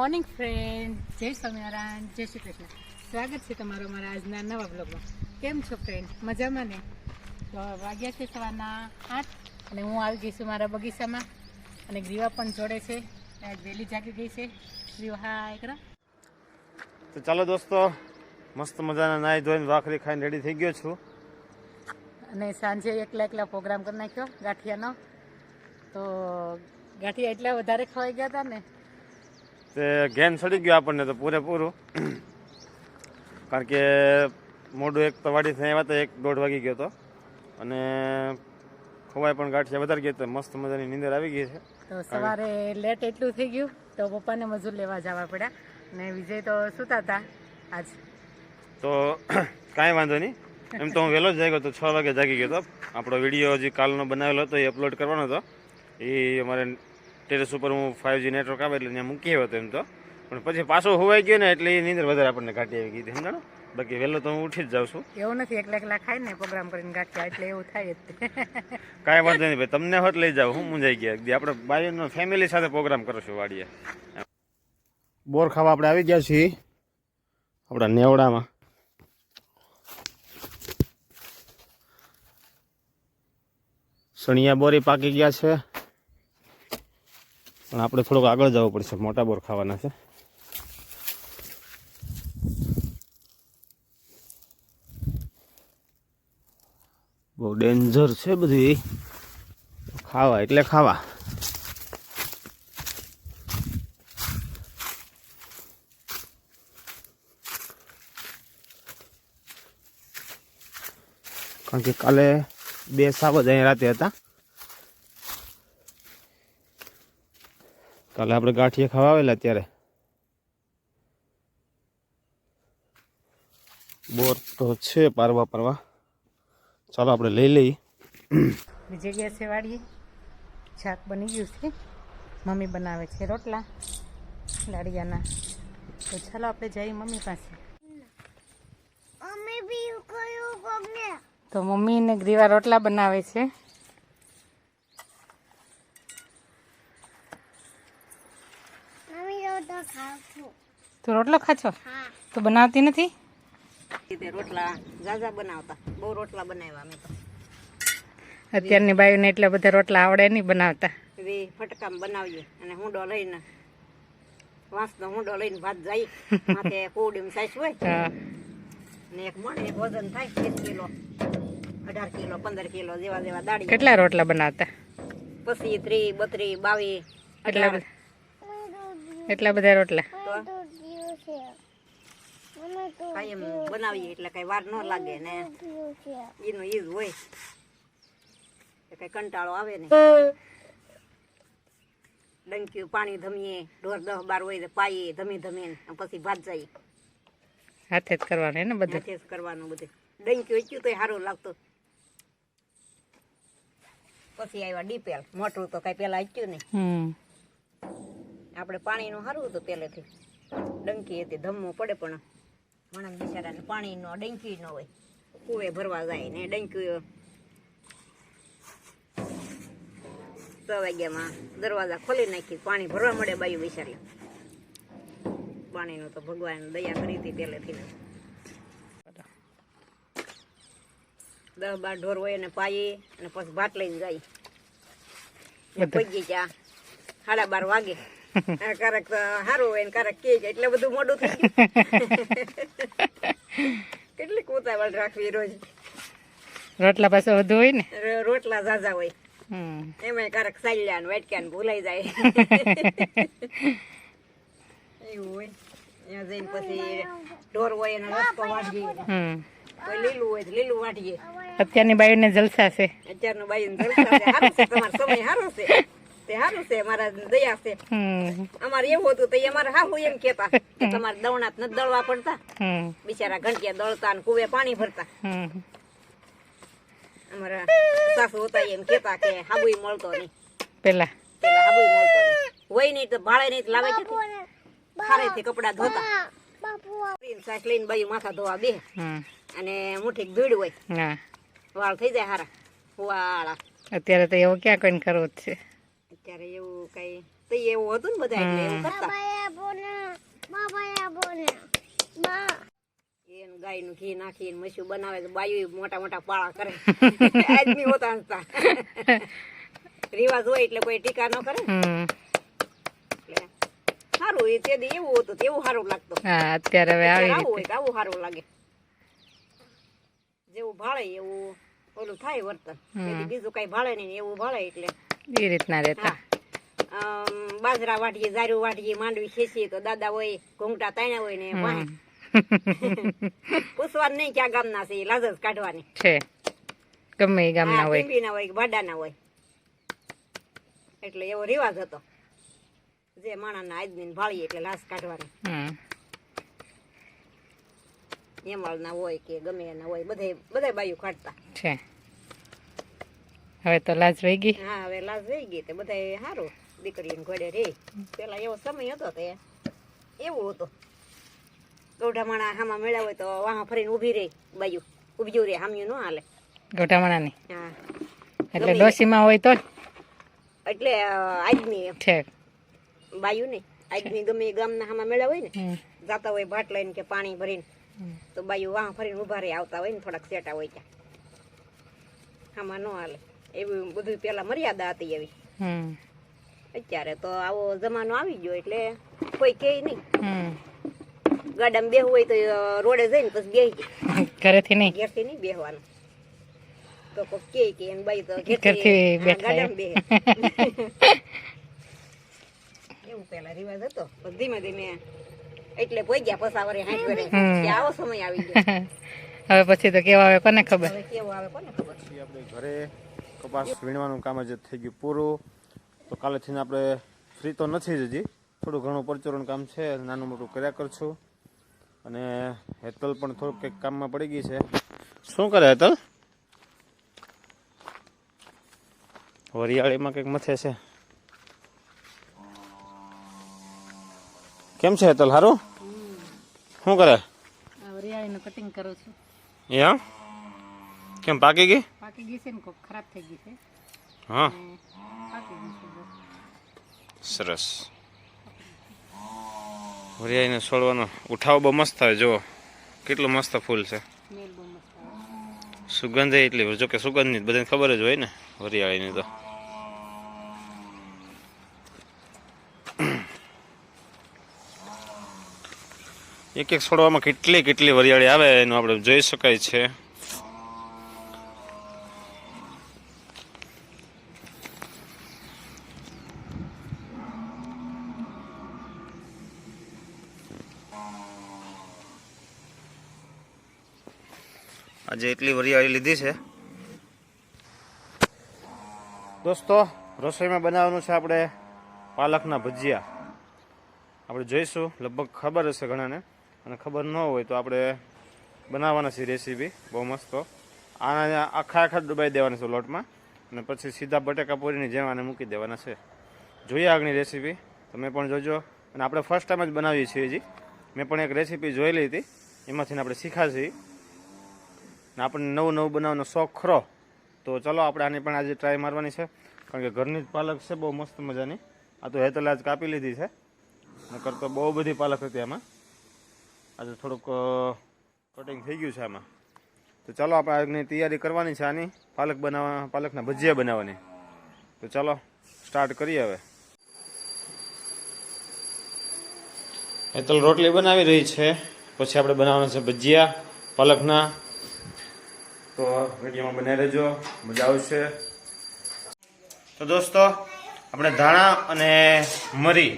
Morning friend જય સ્વામિનારાયણ જય શ્રી કૃષ્ણ. સ્વાગત છે તમારું મારા આજના નવા બ્લોગમાં કેમ છો ફ્રેન્ડ મજામાં ને? તો વાગ્યા છે સવારના આઠ અને હું આવી ગઈ છું મારા બગીચામાં. અને ગ્રીવા પણ જોડે છે. આજ વહેલી જાગી ગઈ છે. ગ્રીવા હા એકરા તો ચાલો દોસ્તો મસ્ત મજાના નાહી ધોઈને વાખરી ખાઈને રેડી થઈ ગયો છું. અને સાંજે એકલા એકલા પ્રોગ્રામ કરી નાખ્યો ગાંઠિયાનો. તો ગાંઠિયા એટલા વધારે ખવાઈ ગયા હતા ને તે ઘેન સડી ગયો આપણને તો પૂરેપૂરું. કારણ કે મોઢું એક તો વાડી થઈ આવ્યા તો એક દોઢ વાગી ગયો હતો. અને ખવાય પણ ગાંઠિયા વધારે ગયો તો મસ્ત મજાની નીંદર આવી ગઈ છે. તો સવારે લેટ એટલું થઈ ગયું તો પપ્પાને મજૂર લેવા જવા પડ્યા. અને વિજય તો સૂતા હતા આજ. તો કાંઈ વાંધો નહીં. એમ તો હું વહેલો જ જાગ્યો હતો છ વાગે જાગી ગયો હતો. આપણો વીડિયો જે કાલનો બનાવેલો હતો એ અપલોડ કરવાનો હતો. એ અમારે ટેરેસ ઉપર હું ફાઇવજી નેટવર્ક આવે એટલે ત્યાં મૂકી આવ્યો એમ તો. પણ પછી પાછો હોવાઈ ગયો ને એટલે એ નીંદર વધારે આપણને કાઢી આવી ગઈ હતી સમજાણો? બાકી વહેલો તો હું ઉઠી જ જાઉં છું. એવું નથી એકલા એકલા ખાય ને પ્રોગ્રામ કરીને ગાંઠિયા એટલે એવું થાય જ. કાંઈ વાંધો નહીં ભાઈ તમને હોત લઈ જાવ હું મુંજાઈ ગયા. એકદી આપણે બાજુનો ફેમિલી સાથે પ્રોગ્રામ કરશું વાડીએ. બોર ખાવા આપણે આવી ગયા છીએ. આપણા નેવડામાં. સણિયા બોરી પાકી ગયા છે. પણ આપણે થોડોક આગળ જવું પડશે. મોટા બોર ખાવાના છે. બહુ ડેન્જર છે બધી. ખાવા, એટલે ખાવા. કારણ કે કાલે બે સાબજ અહીં રાતે હતા. કાલે આપણે ગાંઠિયા ખાવા આવેલા ત્યારે બોર તો છે પારવા પારવા. ચાલો આપણે લઈ લઈએ. બીજી ગયા છે વાડીએ. શાક બની ગયું છે. મમ્મી બનાવે છે રોટલા લાડિયાના. તો ચાલો આપણે જઈએ મમ્મી પાસે. અમે બી કયું ગમે તો મમ્મી ને ગ્રીવા રોટલા બનાવે છે. જો ખાવ છું તું રોટલો ખા હા. તો બનાવતી નથી? તે રોટલા ઝાઝા બનાવતા. બહુ રોટલા બનાવ્યા અમે તો. અત્યારની બાયુને એટલા બધા રોટલા આવડે નહીં બનાવતા. હવે ફટકામ બનાવીએ અને હુંડો લઈને વાંસનો હુંડો લઈને ભાત જાય. માથે કોડીમ સાઈસ હોય. હા. ને એક મણ એક વજન થાય વીસ કિલો. અઢાર કિલો પંદર કિલો જેવા જેવા દાડી કેટલા રોટલા બનાવતા? પછી ત્રી બત્રી બાવી એટલા બધા? એટલા બધા રોટલા. તો તો જીવ છે મને તો કાયમ બનાવીએ એટલે કઈ વાર ન લાગે ને. જીવ ઈજ હોય. કઈ કંટાળો આવે ને. ડંક્યું પાણી ધમીએ ઢોર દહ બાર હોય પાઈએ ધમી ધમીને પછી ભાત જાય. હાથે જ કરવાનું ને બધું. હાથે જ કરવાનું બધું. તો સારું લાગતું. પછી આવ્યા ડીપેલ. મોટું તો કઈ પેલા ઈચ્યું નહીં. આપણે પાણીનું સારું હતું પહેલેથી. ડંકી હતી ધમવું પડે પણ માણસ બિચારાને પાણીનો ડંકી ન હોય. કુવે ભરવા જાય ને ડંકી છ વાગ્યામાં દરવાજા ખોલી નાખી પાણી ભરવા મળે બાયું બિચારી. પાણીનું તો ભગવાન દયા કરી હતી પહેલેથી ને. દસ બાર ઢોર હોય એને પાયે અને પછી ભાત લઈને જાય. પગી ચા સાડા બાર વાગે. આ ક્યારેક સારું હોય ને ક્યારેક કે એટલે બધું મોડું થઈ કેટલી ઉતાવળ રાખવી રોજ. રોટલા પાસે વધુ હોય ને? રોટલા ઝાઝા હોય. એમાં કારક સાલ્યા ને વાટક્યા ને ભૂલાઈ જાય. એવું હોય. ત્યાં જઈને પછી ઢોર હોય એનો રસ્તો હમ. કોઈ લીલું હોય તો લીલું વાટીએ. અત્યારની બાયુને જલસા છે. અત્યારનું બાઈ જલસા છે. સારું છે તમારો સમય સારો છે. તે સારું છે મારા દયા છે. અમારે એવું હતું તો અમારે હાહુ એમ કેતા કે તમારે દવણાત ન દળવા પડતા. બિચારા ઘંટિયા દળતા ને કુવે પાણી ભરતા. અમારા સાસુ હતા એમ કેતા કે હાબુય મળતો નહીં. પેલા. પેલા હાબુય મળતો નહીં. હોય નહીં તો ભાડે નહીં તો લાવે છે ખારેથી કપડા ધોતા. સાસ લઈને બાયું માથા ધોવા બે અને મુઠી ધૂળ હોય. વાળ થઈ જાય હારા. વાળા. અત્યારે તો એવું ક્યાં કોઈને કરવું જ છે. અત્યારે એવું કઈ તો એવું હતું ને બધા એટલે એવું કરતા. એનું ગાયનું ઘી નાખીને મસ્યું બનાવે તો બાયું મોટા મોટા પાળા કરે. આદમી હોતા હસતા રિવાજ હોય એટલે કોઈ ટીકા ન કરે. એટલે સારું એ તે એવું હતું તેવું સારું લાગતું. હા અત્યારે હવે આવી હોય આવું સારું લાગે. જેવું ભાળે એવું ઓલું થાય વર્તન. બીજું કઈ ભાળે નહીં એવું ભાળે એટલે એ રીતના રહેતા. બાજરા વાટીએ જારું વાટીએ માંડવી ખેંચીએ તો દાદા હોય ઘૂંઘટા તાણ્યા હોય ને વાહે. પૂછવાનું નહીં ક્યાં ગામના છે લાજ જ કાઢવાની. છે. ગમે એ ગામના હોય. ટીંબીના હોય ભાડાના હોય. એટલે એવો રિવાજ હતો. જે માણસના આજની ભાળીએ એટલે લાશ કાઢવાની. હમ. હેમાળના હોય કે ગમે એના હોય બધે બધા બાયું કાઢતા. છે. હવે તો લાજ વહી ગઈ. હા હવે લાજ રહી ગઈ તે બધાય સારું દીકરીને ઘોડે રે. પેલા એવો સમય હતો તે. એવું હતું. ગૌઢા માણા હામાં મેળા હોય તો વાહ ફરીને ઊભી રહી બાજુ. ઊભી રે હામ્યું ન હાલે. ગોઠામણાની હા. એટલે ડોસીમાં હોય તો એટલે આજની છે બાયું ને આજની ગમે ગામના હામાં મેળા હોય ને. જાતા હોય ભાટ લઈને કે પાણી ભરીને. તો બાયુ વાહ ફરીને ઊભા રહી આવતા હોય ને થોડાક સેટા હોય ત્યાં. હામાં ન હાલે. એવું બધું પેલા મર્યાદા હતી એવી. અત્યારે તો આવો જમાનો આવી ગયો એટલે કોઈ કે નહીં. હમ. ગાડામાં બેહવું હોય તો રોડે જઈને પછી બેહી ઘરેથી નહીં? ઘેરથી નહીં બેહવાનું. તો કોક કે કે એને બાઈ તો ઘેરથી ગાડામાં બેહે. એવું પેલા રિવાજ હતો. પણ ધીમે ધીમે એટલે પોઈ ગયા પસાવરે હાથ કરે. કે આવો સમય આવી ગયો. હવે પછી તો કેવા આવે કોને ખબર? હવે કેવો આવે કોને ખબર? પછી આપણે ઘરે કપાસ વીણવાનું કામ જ થઈ ગયું પૂરું. તો કાલેથી આપણે ફ્રી તો નથી જ હજી. થોડું ઘણું પરચોરણ કામ છે નાનું મોટું કર્યા કરશું અને હેતલ પણ થોડુંક કંઈક કામમાં પડી ગઈ છે. શું કરે હેતલ? વરિયાળીમાં કંઈક મથે છે. કેમ છે હેતલ સારું શું કરે? વરિયાળીનું કટિંગ કરું છું. યા કેમ પાકી ગઈ? પાકી ગઈ છે ને કોક ખરાબ થઈ ગઈ છે હા પાકી ગઈ છે સરસ વરિયાળીને છોડવાનો ઉઠાવ બહુ મસ્ત આવે જુઓ કેટલું મસ્ત ફૂલ છે સુગંધ એટલી જો કે સુગંધની બધાને ખબર જ હોય ને વરિયાળીની તો એક એક છોડવામાં કેટલી કેટલી વરિયાળી આવે એનું આપણે જોઈ શકાય છે આજે એટલી વરિયાળી લીધી છે. દોસ્તો, રસોઈમાં બનાવવાનું છે આપણે પાલકના ભજીયા. આપણે જોઈશું, લગભગ ખબર હશે ઘણાને, અને ખબર ન હોય તો આપણે બનાવવાના છે રેસીપી બહુ મસ્ત. આના આખા આખા ડુબાઈ દેવાના છે લોટમાં, અને પછી સીધા બટેકા પૂરીની જેમ આને મૂકી દેવાના છે. જોઈએ આગળની રેસીપી તમે પણ જોજો. અને આપણે ફર્સ્ટ ટાઈમ જ બનાવીએ છીએ હજી. મેં પણ એક રેસીપી જોયેલી હતી, એમાંથી આપણે શીખાશી આપણને નવું નવું બનાવવાનો શોખ ખરો. તો ચલો આપણે આની પણ આજે ટ્રાય મારવાની છે. કારણ કે ઘરની જ પાલક છે, બહુ મસ્ત મજાની. આ તો હેતલ આજ કાપી લીધી છે. નકર તો બહુ બધી પાલક હતી આમાં. આજે થોડુંક કટિંગ થઈ ગયું છે આમાં. તો ચાલો આપણે આગની તૈયારી કરવાની છે આની. પાલક બનાવવા, પાલકના ભજીયા બનાવવાની. તો ચાલો સ્ટાર્ટ કરીએ હવે. હેતલ રોટલી બનાવી રહી છે. પછી આપણે બનાવવાના છે ભજીયા, પાલકના તો વિડીયોમાં બને રહેજો. મજા આવશે. તો દોસ્તો, આપણે ધાણા અને મરી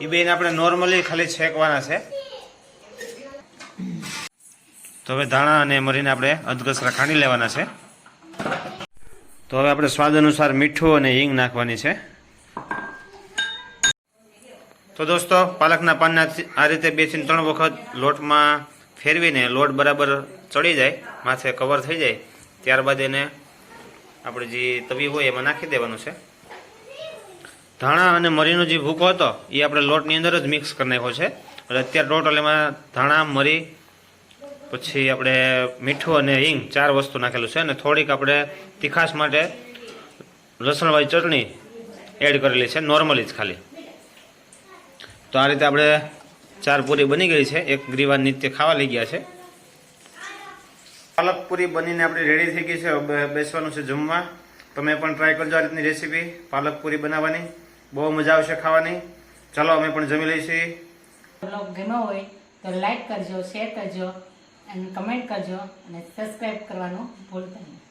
એ બેને આપણે નોર્મલી ખાલી છેકવાના છે. તો હવે ધાણા અને મરીને આપણે અધગસરા ખાંડી લેવાના છે. તો હવે આપણે સ્વાદ અનુસાર મીઠું અને હિંગ નાખવાની છે. તો દોસ્તો, પાલકના પાનના આ રીતે બેથી ત્રણ વખત લોટમાં ફેરવીને લોટ બરાબર ચડી જાય, માથે કવર થઈ જાય, ત્યારબાદ એને આપણે જે તવી હોય એમાં નાખી દેવાનું છે. ધાણા અને મરીનો જે ભૂકો હતો, એ આપણે લોટની અંદર જ મિક્સ કરી નાખ્યો છે. એટલે અત્યારે ટોટલ એમાં ધાણા, મરી, પછી આપણે મીઠું અને હિંગ ચાર વસ્તુ નાખેલું છે અને થોડીક આપણે તીખાશ માટે લસણવાળી ચટણી એડ કરેલી છે નોર્મલી જ ખાલી. તો આ રીતે આપણે ચાર પૂરી બની ગઈ છે. એક ગ્રીવા નિત્ય ખાવા લઈ ગયા છે. પાલક પૂરી બનીને આપણી રેડી થઈ ગઈ છે. બેસવાનું છે જમવા. તમે પણ ટ્રાય કરજો આ રીતની રેસીપી પાલક પૂરી બનાવવાની. બહુ મજા આવશે ખાવાની. ચાલો અમે પણ જમી લઈશું. બ્લોગ ગમ્યો હોય તો લાઈક કરજો શેર કરજો અને કમેન્ટ કરજો અને સબસ્ક્રાઈબ કરવાનું ભૂલતા નહીં.